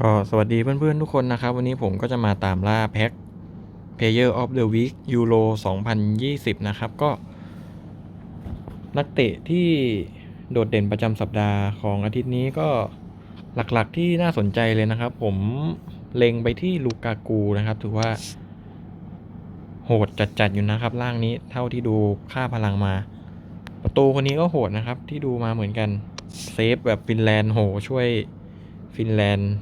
ก็สวัสดีเพื่อนๆทุกคนนะครับ วันนี้ผมก็จะมาตามล่าแพ็ค Player of the Week Euro 2020 นะครับ ก็ นักเตะที่โดดเด่นประจำสัปดาห์ของอาทิตย์นี้ก็หลักๆที่น่าสนใจเลยนะครับ ผมเล็งไปที่ลูกากูนะครับ ถือว่า โหดจัดๆอยู่นะครับร่างนี้เท่าที่ดูค่าพลังมา ประตูคนนี้ก็โหดนะครับ ที่ดูมาเหมือนกัน เซฟแบบฟินแลนด์โหช่วยฟินแลนด์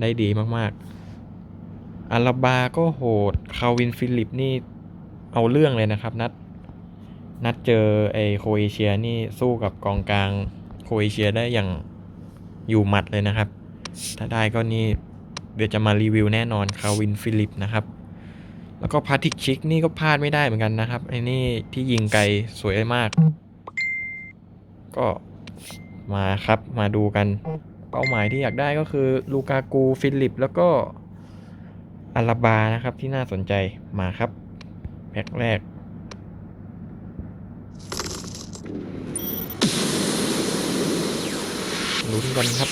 ได้ดีมากๆอาราบาก็โหดคาวินฟิลิปนี่เอาเรื่องเลยนะครับ นัด นัดเจอไอโคเอเชียนี่สู้กับกองกลางโคเอเชียได้อย่างอยู่หมัดเลยนะครับ ถ้าได้ก็นี่เดี๋ยวจะมารีวิวแน่นอนคาวินฟิลิปนะครับ แล้วก็พาทิกชิกนี่ก็พลาดไม่ได้เหมือนกันนะครับไอ้นี่ที่ยิงไกลสวยมาก ก็มาครับมาดูกัน เป้าหมายที่อยากได้ก็คือลูกากูฟิลิป แล้วก็อาราบานะครับที่น่าสนใจมาครับ แพ็คแรกลุ้นกันครับ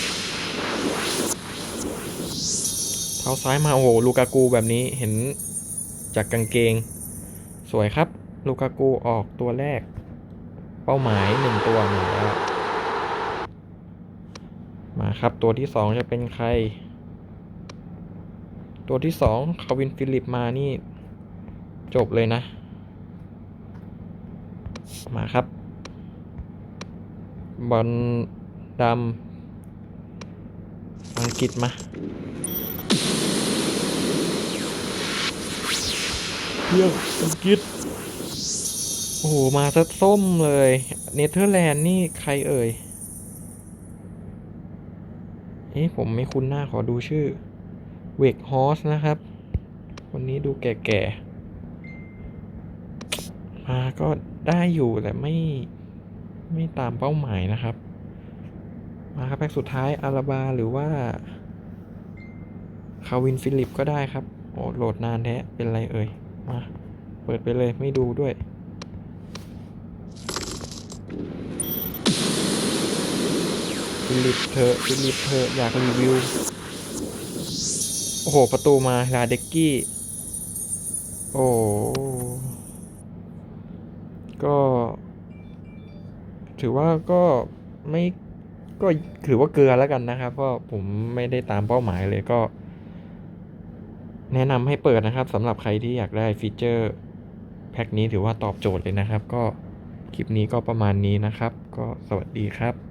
เท้าซ้ายมาโอ้โหลูกากูแบบนี้เห็นจากกางเกง สวยครับ ลูกากูออกตัวแรก เป้าหมายหนึ่งตัวมาแล้ว มาครับตัวที่สองจะเป็นใคร ตัวที่สองคาวินฟิลิปมานี่ จบเลยนะ มาครับ บอลดำอังกฤษมาเยี่ยมอังกฤษโอ้โห มาซะส้มเลย เนเธอร์แลนด์นี่ใครเอ่ย เอ๊ะผมไม่คุ้นหน้าขอดูชื่อเวกฮอสนะครับวันนี้ดูแก่ๆ มาก็ได้อยู่แต่ไม่ไม่ตามเป้าหมายนะครับ มาครับแพ็กสุดท้ายอาราบาหรือว่าคาวินฟิลิปก็ได้ครับ โอ้โหลดนานแท้เป็นไรเอ่ย มา เปิดไปเลยไม่ดูด้วย ฟิลิปเธอะฟิลิปเธออยากรีวิว โอ้โห ประตูมาลาเด็กกี้ โอ้ก็ ถือว่าก็ไม่ก็ถือว่าเกลือแล้วกันนะครับ เพราะผมไม่ได้ตามเป้าหมายเลยก็ แนะนำให้เปิดนะครับสำหรับใครที่อยากได้ฟีเจอร์แพ็คนี้ถือว่าตอบโจทย์เลยนะครับ ก็คลิปนี้ก็ประมาณนี้นะครับ ก็สวัสดีครับ